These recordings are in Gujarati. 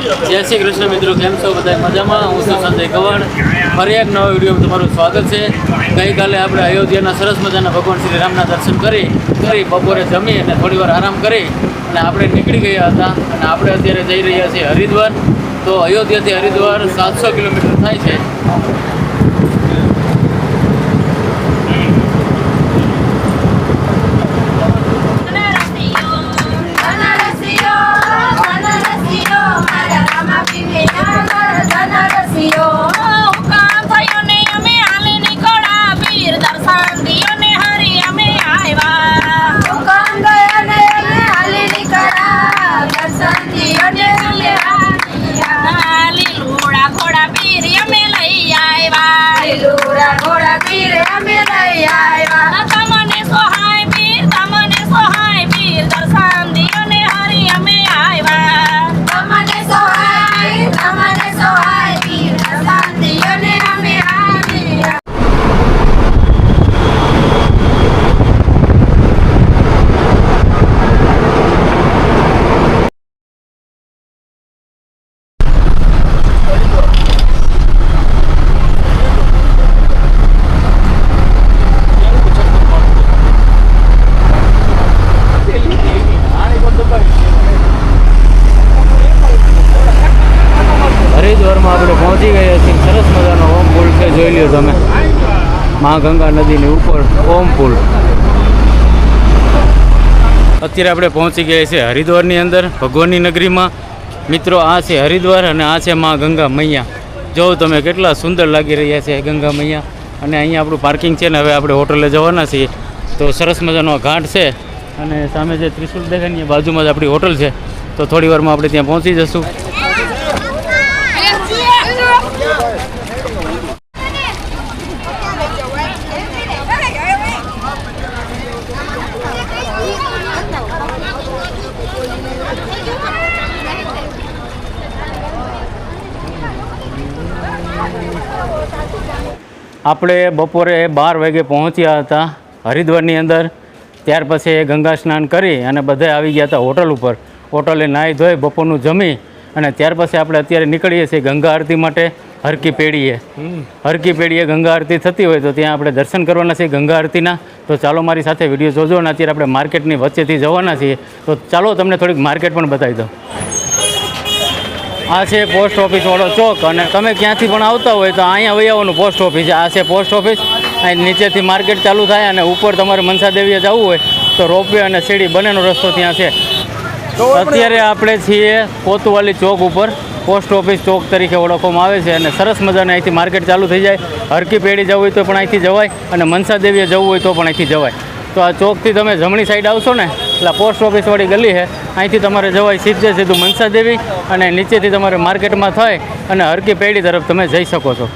જય શ્રી કૃષ્ણ મિત્રો, કેમ છો બધા મજામાં? હું છું સંજય કવાડ. ફરી એક નવો વિડીયોમાં તમારું સ્વાગત છે. ગઈકાલે આપણે અયોધ્યાના સરસ મજાના ભગવાન શ્રી રામના દર્શન કરી કરી, બપોરે જમી અને થોડી વાર આરામ કરી અને આપણે નીકળી ગયા હતા અને આપણે અત્યારે જઈ રહ્યા છીએ હરિદ્વાર. તો અયોધ્યાથી હરિદ્વાર સાતસો કિલોમીટર થાય છે. અમે મા ગંગા નદીની ઉપર ઓમ પુલ. અત્યારે આપણે પહોંચી ગયા છીએ હરિદ્વારની અંદર, ભગવાનની નગરીમાં. મિત્રો, આ છે હરિદ્વાર અને આ છે મા ગંગા મૈયા. જો તમે કેટલા સુંદર લાગી રહ્યા છે ગંગા મૈયા. અને અહીંયા આપણું પાર્કિંગ છે ને હવે આપણે હોટલે જવાના છીએ. તો સરસ મજાનો ઘાટ છે. અને સામે જે ત્રિશુલ દેખાય બાજુમાં જ આપણી હોટલ છે. તો થોડી વારમાં આપણે ત્યાં પહોંચી જશું. આપણે બપોરે બાર વાગે પહોંચ્યા હતા હરિદ્વારની અંદર. ત્યાર પછી ગંગા સ્નાન કરી અને બધા આવી ગયા હતા હોટલ ઉપર. હોટલે નાહી ધોઈ બપોરનું જમી અને ત્યાર પછી આપણે અત્યારે નીકળીએ છીએ ગંગા આરતી માટે હરકી પેઢીએ હરકી પેઢીએ ગંગા આરતી થતી હોય તો ત્યાં આપણે દર્શન કરવાના છીએ ગંગા આરતીના. તો ચાલો મારી સાથે વીડિયો જોજો અને અત્યારે આપણે માર્કેટની વચ્ચેથી જવાના છીએ. તો ચાલો તમને થોડીક માર્કેટ પણ બતાવી દઉં. આ છે પોસ્ટ ઓફિસ વાળો ચોક અને તમે ક્યાંથી પણ આવતા હોય તો અહીંયા વહી આવવાનું પોસ્ટ ઓફિસ આ છે પોસ્ટ ઓફિસ. અહીં નીચેથી માર્કેટ ચાલુ થાય અને ઉપર તમારે મનસા દેવીએ જવું હોય તો રોપવે અને સીડી બંનેનો રસ્તો ત્યાં છે. અત્યારે આપણે છીએ કોતવાલી ચોક ઉપર. પોસ્ટ ઓફિસ ચોક તરીકે ઓળખવામાં આવે છે અને સરસ મજાને અહીંથી માર્કેટ ચાલુ થઈ જાય. હરકી પેઢી જવું હોય તો પણ અહીંથી જવાય અને મનસા દેવીએ જવું હોય તો પણ અહીંથી જવાય. તો આ ચોકથી તમે જમણી સાઈડ આવશો ને, એટલે પોસ્ટ ઓફિસવાળી ગલી છે. અહીંથી તમારે જવાય સીધે સીધું મનસા દેવી અને નીચેથી તમારે માર્કેટમાં થાય અને હરકી પેઢી તરફ તમે જઈ શકો છો.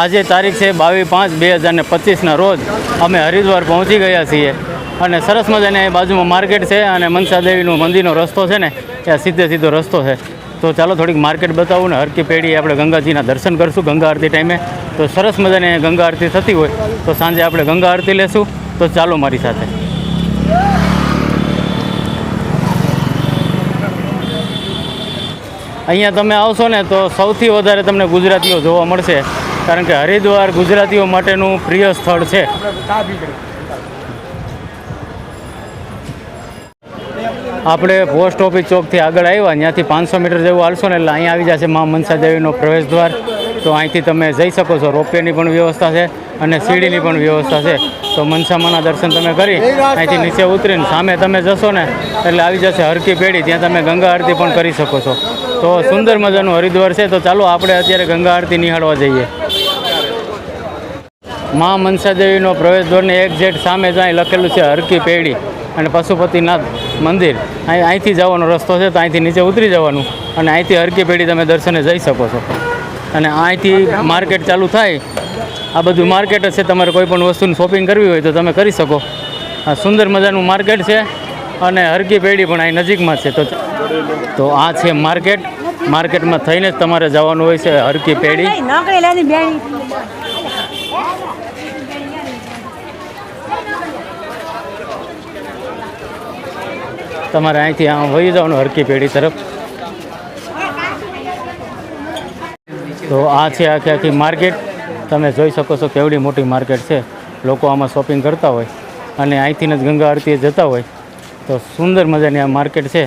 આજે તારીખ છે બાવીસ પાંચ બે હજાર ને પચીસના રોજ. અમે હરિદ્વાર પહોંચી ગયા છીએ અને સરસ મજાને એ બાજુમાં માર્કેટ છે અને મનસા દેવીનું મંદિરનો રસ્તો છે ને, એ સીધે સીધો રસ્તો છે. તો ચાલો થોડીક માર્કેટ બતાવું ને, હરકી પેઢી આપણે ગંગાજીના દર્શન કરશું ગંગા આરતી ટાઈમે. તો સરસ મજાની ગંગા આરતી થતી હોય તો સાંજે આપણે ગંગા આરતી લેશું. તો ચાલો મારી સાથે. અહીંયા તમે આવશો ને તો સૌથી વધારે તમને ગુજરાતીઓ જોવા મળશે, કારણ કે હરિદ્વાર ગુજરાતીઓ માટેનું પ્રિય સ્થળ છે. આપણે પોસ્ટ ઓફિસ ચોકથી આગળ આવ્યા, ત્યાંથી પાંચસો મીટર જેવું હાલશો ને એટલે અહીંયા આવી જશે મા મનસા દેવીનો પ્રવેશ દ્વાર તો અહીંથી તમે જઈ શકો છો. રોપવેની પણ વ્યવસ્થા છે. અને સીડીની પણ વ્યવસ્થા છે. તો મનસામાના દર્શન તમે કરી અહીંથી નીચે ઉતરીને સામે તમે જશો ને એટલે આવી જશે હરકી પેઢી ત્યાં તમે ગંગા આરતી પણ કરી શકો છો. તો સુંદર મજાનું હરિદ્વાર છે તો ચાલો આપણે અત્યારે ગંગા આરતી નિહાળવા જઈએ. મા મનસા દેવીનો પ્રવેશ દ્વારની એક્ઝેક્ટ સામે જ અહીં લખેલું છે હરકી પેઢી અને પશુપતિનાથ મંદિર. અહીં અહીંથી જવાનો રસ્તો છે તો અહીંથી નીચે ઉતરી જવાનું અને અહીંથી હરકી પેઢી તમે દર્શને જઈ શકો છો. અને અહીંથી માર્કેટ ચાલુ થાય આ બધું માર્કેટ છે. તમારે કોઈ પણ વસ્તુની શોપિંગ કરવી હોય તો તમે કરી શકો. આ સુંદર મજાનું માર્કેટ છે અને હરકી પેઢી પણ અહીં નજીકમાં છે. તો તો આ છે માર્કેટ માર્કેટમાં થઈને જ તમારે જવાનું હોય છે હરકી પેઢી. તમારે અહીંથી આમ વહી જવાનું હરકી પેઢી તરફ. તો આ છે આખી આખી માર્કેટ તમે જોઈ શકો છો કેવડી મોટી માર્કેટ છે. લોકો આમાં શોપિંગ કરતા હોય અને અહીંથી જ ગંગા આરતીએ જતા હોય. તો સુંદર મજાની આ માર્કેટ છે.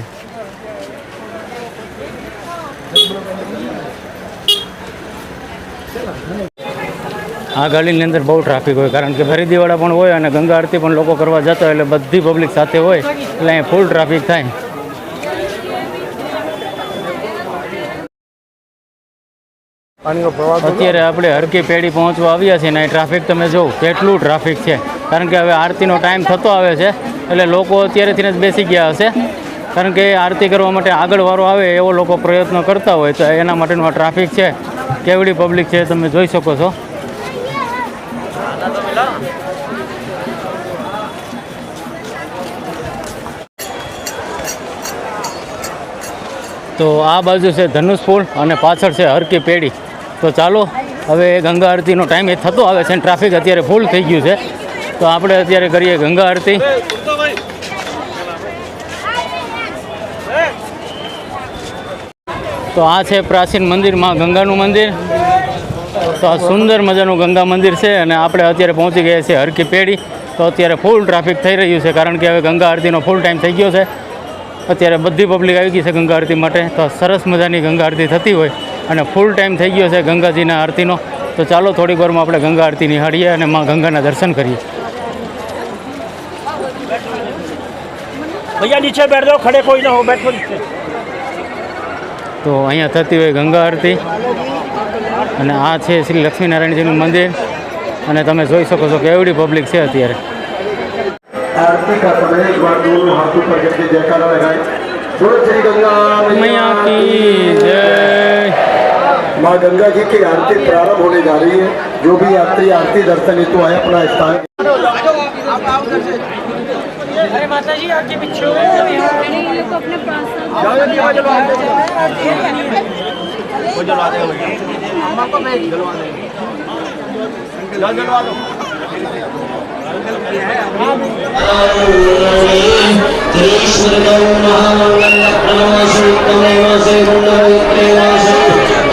આ ગાડીની અંદર બહુ ટ્રાફિક હોય, કારણ કે ખરીદીવાળા પણ હોય અને ગંગા આરતી પણ લોકો કરવા જતા હોય એટલે બધી પબ્લિક સાથે હોય, એટલે અહીંયા ફૂલ ટ્રાફિક થાય. પાણીનો પ્રવાહ અત્યારે આપણે હરકી પેઢી પહોંચવા આવ્યા છીએ ને ટ્રાફિક તમે જુઓ કેટલું ટ્રાફિક છે. કારણ કે હવે આરતીનો ટાઈમ થતો આવે છે એટલે લોકો અત્યારેથી જ બેસી ગયા હશે. કારણ કે આરતી કરવા માટે આગળ વારો આવે એવો લોકો પ્રયત્નો કરતા હોય તો એના માટેનું આ ટ્રાફિક છે. કેવડી પબ્લિક છે તમે જોઈ શકો છો. તો આ બાજુ છે ધનુષ ફૂલ અને પાછળ છે હરકી પેઢી. તો ચાલો, હવે ગંગા આરતીનો ટાઈમ એ થતો આવે છે ટ્રાફિક અત્યારે ફૂલ થઈ ગયું છે. તો આપણે અત્યારે કરીએ ગંગા આરતી. તો આ છે પ્રાચીન મંદિર, માં ગંગાનું મંદિર. તો આ સુંદર મજાનું ગંગા મંદિર છે અને આપણે અત્યારે પહોંચી ગયા છીએ હરકી પેઢી. તો અત્યારે ફૂલ ટ્રાફિક થઈ રહ્યું છે કારણ કે હવે ગંગા આરતીનો ફૂલ ટાઈમ થઈ ગયો છે. અત્યારે બધી પબ્લિક આવી ગઈ છે ગંગા આરતી માટે. તો સરસ મજાની ગંગા આરતી થતી હોય. અને ફૂલ ટાઈમ થઈ ગયો છે ગંગાજીના આરતીનો. તો ચાલો થોડી વારમાં આપણે ગંગા આરતી નિહાળીએ અને માં ગંગાના દર્શન કરીએ. ભૈયા નીચે બેઠ ખડે કોઈ ના તો અહીંયા થતી હોય ગંગા આરતી. અને આ છે શ્રી લક્ષ્મીનારાયણજીનું મંદિર. અને તમે જોઈ શકો છો કે એવડી પબ્લિક છે અત્યારે. મૈયા કી જય. माँ गंगा जी की आरती प्रारंभ होने जा रही है जो भी यात्री आरती दर्शन हेतु आए अपना स्थान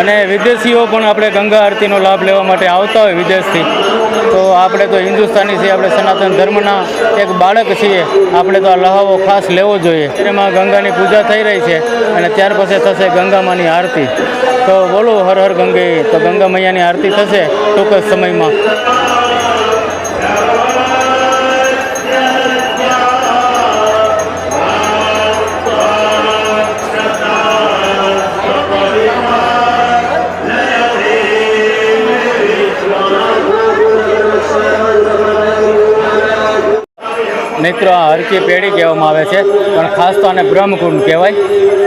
અને વિદેશીઓ પણ આપણે ગંગા આરતીનો લાભ લેવા માટે આવતા હોય વિદેશથી. તો આપણે તો હિન્દુસ્તાની છીએ, આપણે સનાતન ધર્મના એક બાળક છીએ, આપણે તો આ લહાવો ખાસ લેવો જોઈએ. એમાં ગંગાની પૂજા થઈ રહી છે અને ત્યાર પછી થશે ગંગામાની આરતી. તો બોલો હર હર ગંગે, તો ગંગા મૈયાની આરતી થશે ટૂંક જ સમયમાં. મિત્રો આ હરકી પેઢી કહેવામાં આવે છે. પણ ખાસ તો આને બ્રહ્મકુંડ કહેવાય.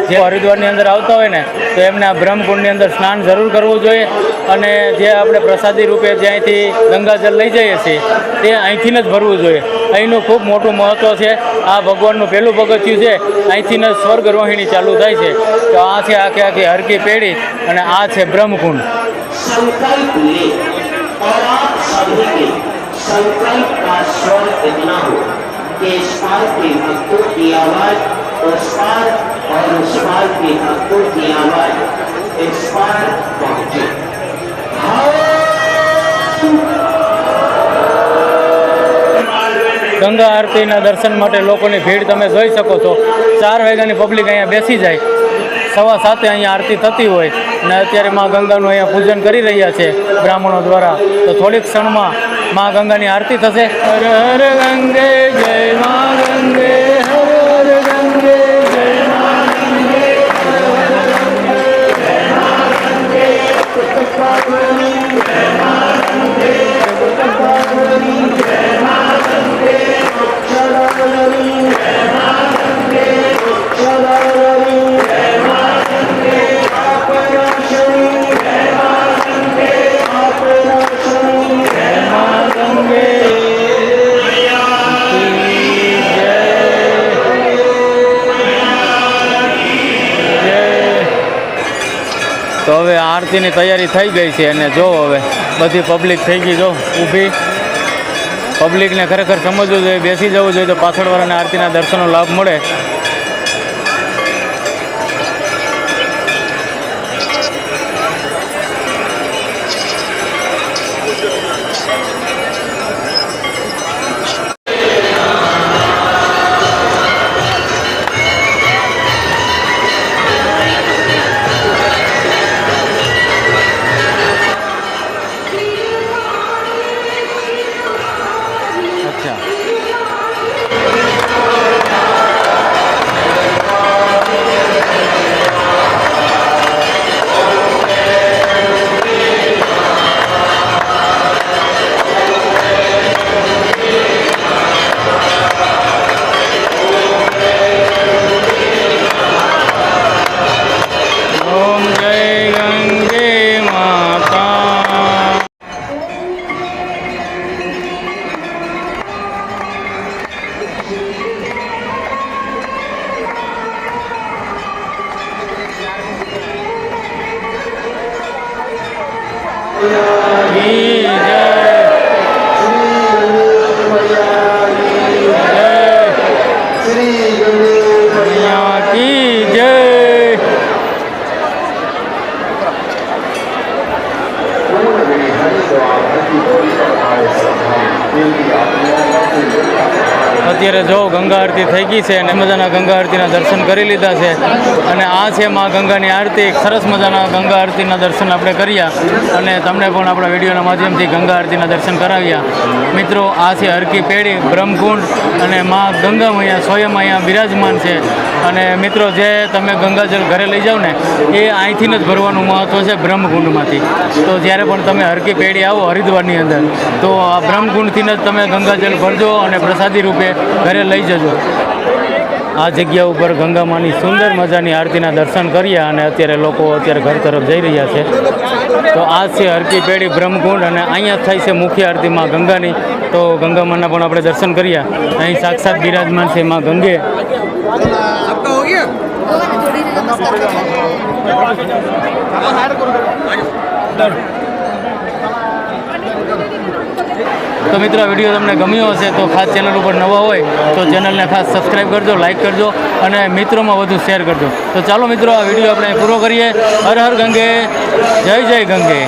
જે હરિદ્વારની અંદર આવતા હોય ને, તો એમને આ બ્રહ્મકુંડની અંદર સ્નાન જરૂર કરવું જોઈએ. અને જે આપણે પ્રસાદી રૂપે જે અહીંથી ગંગાજળ લઈ જઈએ છીએ, તે અહીંથી જ ભરવું જોઈએ. અહીંનું ખૂબ મોટું મહત્ત્વ છે. આ ભગવાનનું પહેલું પગથિયું છે, અહીંથી જ સ્વર્ગ રોહિણી ચાલુ થાય છે. તો આ છે આખી આખી હરકી પેઢી અને આ છે બ્રહ્મકુંડ. સંકલ્પ સંકલ્પ के संकल्प का स्वर इतना हो कि इस पार के भक्तों की आवाज उस पार और उस पार के भक्तों की आवाज इस पार पहुंचे ગંગા આરતીના દર્શન માટે લોકોની ભીડ તમે જોઈ શકો છો ચાર વાગ્યાની પબ્લિક અહીંયા બેસી જાય સવા સાતે અહીંયા આરતી થતી હોય અને અત્યારે માં ગંગાનું અહીંયા પૂજન કરી રહ્યા છે બ્રાહ્મણો દ્વારા તો થોડીક ક્ષણમાં માં ગંગાની આરતી થશે. હર હર ગંગે જય મા ગંગે તો હવે આરતીની તૈયારી થઈ ગઈ છે અને જો હવે બધી પબ્લિક થઈ ગઈ જો ઊભી. પબ્લિકને ખરેખર સમજવું જોઈએ, બેસી જવું જોઈએ તો પાછળવાળાને આરતીના દર્શનનો લાભ મળે. અત્યારે જો ગંગા આરતી થઈ ગઈ છે અને મજાના ગંગા આરતીના દર્શન કરી લીધા છે અને આ છે માં ગંગાની આરતી સરસ મજાના ગંગા આરતીના દર્શન આપણે કર્યા અને તમને પણ આપણા વિડીયોના માધ્યમથી ગંગા આરતીના દર્શન કરાવ્યા. મિત્રો, આ છે હરકી પેઢી, બ્રહ્મકુંડ અને માં ગંગા મૈયા સ્વયં અહીંયા બિરાજમાન છે. અને મિત્રો, જે તમે ગંગાજળ ઘરે લઈ જાઓ ને, એ અહીંથી જ ભરવાનું મહત્ત્વ છે બ્રહ્મકુંડમાંથી. તો જ્યારે પણ તમે હરકી પેઢી આવો હરિદ્વારની અંદર, તો આ બ્રહ્મકુંડથી જ તમે ગંગાજળ ભરજો અને પ્રસાદી રૂપે ઘરે લઈ જજો. આ જગ્યા ઉપર ગંગામાની સુંદર મજાની આરતીના દર્શન કર્યા અને અત્યારે લોકો અત્યારે ઘર તરફ જઈ રહ્યા છે. તો આ છે હરકી પેઢી બ્રહ્મકુંડ અને અહીંયા થાય છે મુખ્ય આરતીમાં ગંગાની. તો ગંગામાના પણ આપણે દર્શન કર્યા અહીં સાક્ષાત બિરાજમાન છે માં ગંગે. તો મિત્રો, આ વીડિયો તમને ગમ્યો હશે તો ખાસ ચેનલ ઉપર નવા હોય તો ચેનલને ખાસ સબસ્ક્રાઈબ કરજો લાઇક કરજો અને મિત્રોમાં વધુ શેર કરજો. તો ચાલો મિત્રો, આ વીડિયો આપણે પૂરો કરીએ. હર હર ગંગે. જય જય ગંગે.